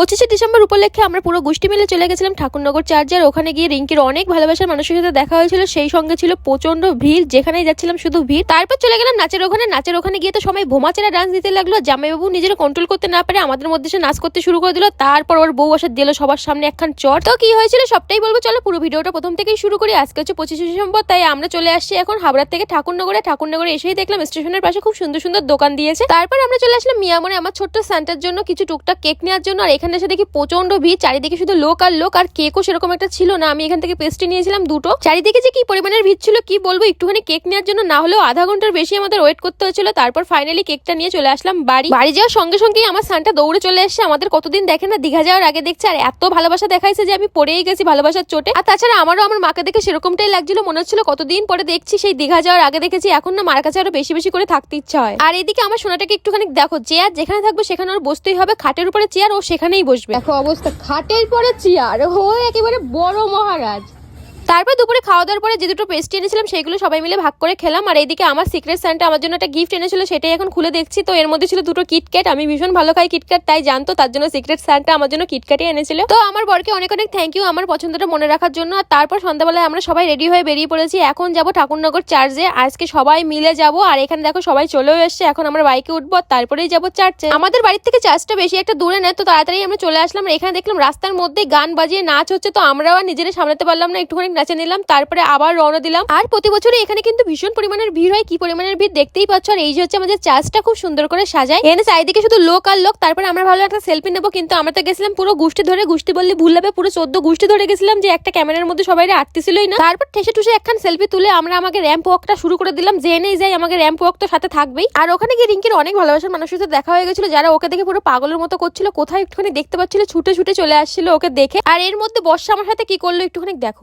পঁচিশে ডিসেম্বর উপলক্ষে আমরা পুরো গোষ্ঠী মিলে চলে গেছিলাম ঠাকুরনগর চার্জার ওখানে গিয়ে রিঙ্কির অনেক ভালোবাসার মানুষের সাথে দেখা হয়েছিল। সেই সঙ্গে ছিল প্রচণ্ড ভিড়, যেখানেই যাচ্ছিলাম শুধু ভিড়। তারপর চলে গেলাম নাচের ওখানে। নাচের ওখানে গিয়ে তো সবাই ভোমাচেরা ডান্স দিতে লাগল। জামাইবাবু নিজের কন্ট্রোল করতে না পারে আমাদের মধ্যে সে নাচ করতে শুরু করে দিল। তারপর ওর বউ আসে দিল সবার সামনে একখান চট তো কি হয়েছিল সবটাই বলব? চলো পুরো ভিডিওটা প্রথম থেকেই শুরু করি। আজকে হচ্ছে পঁচিশে ডিসেম্বর, তাই আমরা চলে আসছি এখন হাবড়ার থেকে ঠাকুরনগরে। ঠাকুরনগরে এসেই দেখলাম স্টেশনের পাশে খুব সুন্দর সুন্দর দোকান দিয়েছে। তারপর আমরা চলে আসলাম মিয়ামনে আমার ছোট্ট স্যান্টার জন্য কিছু টুকটাক কেক নেওয়ার জন্য। আর এখানে এসে দেখি প্রচণ্ড ভিড়, চারিদিকে শুধু লোক আর লোক, আর কেকও সেরকম একটা ছিল না। আমি এখান থেকে পেস্ট্রি নিয়েছিলাম দুটো। চারিদিকে যে কি পরিমাণের ভিড় ছিল, কি বলব, একটুখানি কেক নেওয়ার জন্য না হলেও আধা ঘণ্টার বেশি আমাদের ওয়েট করতে হয়েছিল। তারপর ফাইনালি কেকটা নিয়ে চলে আসলাম বাড়ি। বাড়ি যাওয়ার সঙ্গে সঙ্গেই আমার সানটা দৌড়ে চলে এসেছে। আমাদের কতদিন দেখে না, দীঘা যাওয়ার আগে দেখছে, আর এত ভালোবাসা দেখাইছে যে আমি পড়েই গেছি ভালোবাসার চোটে। আর তাছাড়া আমারও আমার মাকে দেখে সেরকমটাই লাগছিল, মনে হচ্ছিল কতদিন পরে দেখছি, সেই দীঘা যাওয়ার আগে দেখেছি, এখন না মার কাছে আরও বেশি বেশি করে থাকতে ইচ্ছা হয়। আর এদিকে আমার সোনাটাকে একটুখানি দেখো চেয়ার যেখানে থাকবে সেখানে ওর বসতেই হবে, খাটের উপরে চেয়ার ও সেখানেই বসবে। দেখো অবস্থা খাটের পরে চেয়ার ও একেবারে বড় মহারাজ। তারপর দুপুরে খাওয়া দাওয়ার পরে যে দুটো পেস্ট্রি এনেছিলাম সেগুলো সবাই মিলে ভাগ করে খেলাম। আর এইদিকে আমার সিক্রেট স্যান্টা আমার জন্য একটা গিফট এনেছিল, সেটাই এখন খুলে দেখছি। তো এর মধ্যে ছিল দুটো কিটক্যাট আমি ভীষণ ভালো খাই কিটক্যাট তাই জানতো, তার জন্য সিক্রেট স্যান্টা আমার জন্য কিটক্যাটই এনেছিল। তো আমার বরকে অনেক অনেক থ্যাংক ইউ আমার পছন্দটা মনে রাখার জন্য। আর তারপর সন্ধ্যাবেলায় আমরা সবাই রেডি হয়ে বেরিয়ে পড়েছি। এখন যাব ঠাকুরনগর চার্চে আজকে সবাই মিলে যাব। আর এখানে দেখো সবাই চলেও এসছে। এখন আমরা বাইকে উঠবো তারপরেই যাব চার্চে আমাদের বাড়ির থেকে চার্চটা বেশি একটা দূরে নেয়, তো তাড়াতাড়ি আমরা চলে আসলাম। এখানে দেখলাম রাস্তার মধ্যে গান বাজিয়ে নাচ হচ্ছে। তো আমরাও নিজেরা সামলাতে পারলাম না। একটুখানি নাচে নিলাম, তারপরে আবার রওনা দিলাম। আর প্রতি বছরই এখানে কিন্তু ভীষণ পরিমাণের ভিড় হয়। কি পরিমাণের ভিড় দেখতেই পাচ্ছ? আর এই যে হচ্ছে আমাদের চার্চটা খুব সুন্দর করে সাজায়। এখানে চারিদিকে শুধু লোক আর লোক। তারপরে আমরা ভালো একটা সেলফি নেব, কিন্তু আমরা তো গেছিলাম পুরো গোষ্ঠী ধরে। গোষ্ঠী বললে ভুল হবে, পুরো চোদ্দ গোষ্ঠী ধরে গেছিলাম যে একটা ক্যামেরার মধ্যে সবাই আটতেছিলই না। তারপর ঠেসে টুসে একখান সেলফি তুলে আমরা আমাকে র্যাম্প ওয়াকটা শুরু করে দিলাম। যে নেই যাই আমাকে র্যাম্প ওয়াক তো সাথে থাকবেই। আর ওখানে গিয়ে রিঙ্কির অনেক ভালোবাসার মানুষের সাথে দেখা হয়ে গেছিল, যারা ওকে দেখে পুরো পাগলের মতো করছিল, কোথায় একটুখানি দেখতে পাচ্ছিল, ছুটে ছুটে চলে আসছিল ওকে দেখে। আর এর মধ্যে বর্ষা আমার সাথে কি করল একটুখানি দেখো।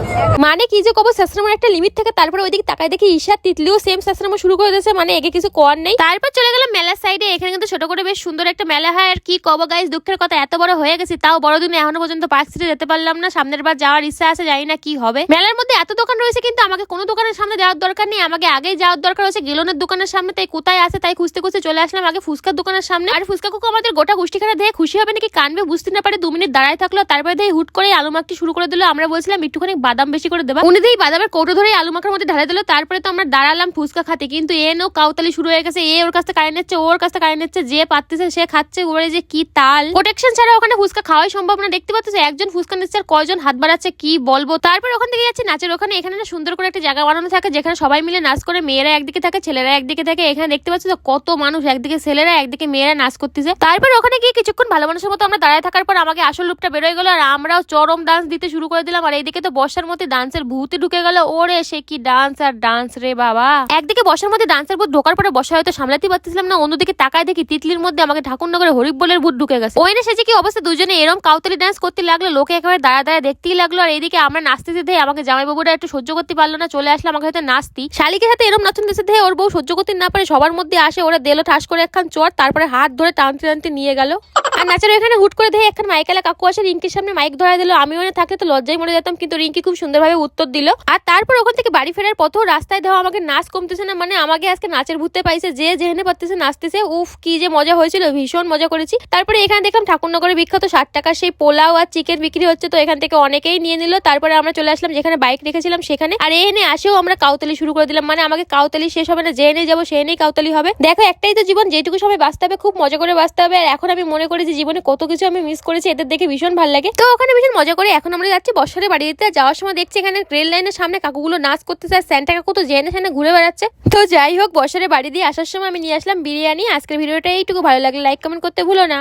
মানে কি যে কব শাস্ত্রামের একটা লিমিট থাকে, তারপরে ওইদিকে তাকায় দেখি ঈশা, তিতলিও সেম শাস্ত্রাম শুরু করে দিয়েছে মানে একে কিছু কর নেই। তারপর চলে গেলাম মেলার সাইডে এখানে কিন্তু ছোট করে বেশ সুন্দর একটা মেলা হয়, আর কি কব গাইস দুঃখের কথা, এত বড় হয়ে গেছে, তাও বড়দিনে এখনও পর্যন্ত পার্ক সিটে যেতে পারলাম না, সামনের বার যাওয়ার ইচ্ছা আছে, জানি না কি হবে। মেলার মধ্যে এত দোকান রয়েছে, কিন্তু আমাকে কোনো দোকানের সামনে যাওয়ার দরকার নেই, আমাকে আগেই যাওয়ার দরকার হচ্ছে গেলনের দোকানের সামনে, তাই কোথায় আছে, তাই খুঁজতে খুঁজতে চলে আসলাম, আগে ফুচকার দোকানের সামনে। আর ফুচকা কুকু আমাদের গোটা গোষ্ঠীখানা দেখে খুশি হবে নাকি, কানবে বুঝতে না পারে, দু মিনিট দাঁড়ায় থাকল, তারপরে দিয়ে হুট করে আলু মাখটি শুরু করে দিল, আমরা বলছিলাম একটুখানি বাদাম বেশি করে দেবা। উনি দিয়ে বাদামের কৌটো ধরে আলু মাখার মধ্যে ঢালে দিল, তারপরে তো আমরা দাঁড়ালাম ফুচকা খাতে। কিন্তু এ নো কাউতালি শুরু হয়ে গেছে। এ ওর কাছ থেকে কারে নিচ্ছে ওর কাছ থেকে কারে নিচ্ছে, যে পাচ্ছে সে খাচ্ছে। ওরে যে কি তাল। প্রোটেকশন ছাড়া ওখানে ফুচকা খাওয়াই সম্ভব না। দেখতে পাচ্ছ একজন ফুচকা নিচ্ছে আর কয়জন হাত বাড়াচ্ছে, কি বলব? তারপর ওখান থেকে যাচ্ছে নাচের ওখানে। এখানে না সুন্দর করে একটা জায়গা বানানো থাকে, যেখানে সবাই মিলে নাচ করে। মেয়েরা একদিকে থাকে, ছেলেরা একদিকে থাকে। এখানে দেখতে পাচ্ছ তো কত মানুষ একদিকে ছেলেরা, একদিকে মেয়েরা নাচ করতেছে। তারপর ওখানে গিয়ে কিছুক্ষণ ভালো মানুষের মতো আমরা দাঁড়ায় থাকার পর আমাকে আসল রূপটা বেরোয় গেল। আর আমরাও চরম ডান্স দিতে শুরু করে দিলাম। আর এইদিকে তো বর্ষার মধ্যে ডান্সের ভূতি ঢুকে গেল। ওরে, সে কি ডান্স আর ডান্স রে বাবা। একদিকে বসার মধ্যে ডান্সের ভূত ঢোকার পরে বসা হয়তো সামলাতে পারতেছিলাম না, অন্যদিকে তাকায় দেখি তিতলির মধ্যে আমাকে ঠাকুরনগরে হরিব বলের ভূত ঢুকে গেছে। ওই না সেজে কি অবস্থা, দুজনে এরম কাউতালি ডান্স করতে লাগল, লোকে একেবারে দাঁড়া দাঁড়া দেখতেই লাগল, আর এইদিকে আমরা নাচতেতে দেখে আমাকে জামাইবাবুরা একটু সহ্য করতে পারল না, চলে আসলে আমাকে হয়তো নাচতি। শালিকের সাথে এরম নাচন দেশে দেখে ওর বউ সহ্য করতে না পারে, সবার মধ্যে আসে, ওরা দেলো ঠাস করে একখান চর, তারপরে হাত ধরে টানতে টানতে নিয়ে গেল। আর নাচের এখানে হুট করে দেখে একখান মাইকেলা কাকু আসে, রিঙ্কির সামনে মাইক ধরা দিল। আমি ওখানে থাকলে তো লজ্জায় মরে যেতাম, কিন্তু রিঙ্কি খুব সুন্দরভাবে উত্তর দিল। আর তারপর ওখান থেকে বাড়ি ফেরার পথেও রাস্তায় দেওয়া আমাকে নাচ কমতেছে না মানে আমাকে আজকে নাচের ভূতে পাইছে, যে যেখানে পারতেছে নাচতেছে। উফ, কি যে মজা হয়েছিল, ভীষণ মজা করেছি। তারপরে এখানে দেখলাম ঠাকুরনগরে বিখ্যাত ষাট টাকার সেই পোলাও আর চিকেন বিক্রি হচ্ছে, তো এখান থেকে অনেকেই নিয়ে নিল। তারপরে আমরা চলে আসলাম যেখানে বাইক রেখেছিলাম সেখানে। আর এনে আসেও আমরা কাউতালি শুরু করে দিলাম মানে আমাকে কাউতালি শেষ হবে না, যে এনে যাব সে এনেই কাউতালি হবে। দেখো, একটাই তো জীবন, যেটুকু সময় বাঁচতে হবে, খুব মজা করে বাঁচতে হবে। আর এখন আমি মনে করি যে জীবনে কত কিছু আমি মিস করেছি, এদের দেখে ভীষণ ভালো লাগে। তো ওখানে ভীষণ মজা করে এখন আমরা যাচ্ছি বর্ষারে বাড়ি দিতে যাওয়ার সময় দেখছি এখানে রেল লাইনের সামনে কাকুগুলো নাচ করতেছে আর স্যান্টা কাকু তো জেনে সেনে ঘুরে বেড়াচ্ছে। তো যাই হোক বর্ষারে বাড়ি দিয়ে আসার সময় আমি নিয়ে আসলাম বিরিয়ানি। আজকের ভিডিওটা এইটুকু, ভালো লাগে লাইক কমেন্ট করতে ভুলো না।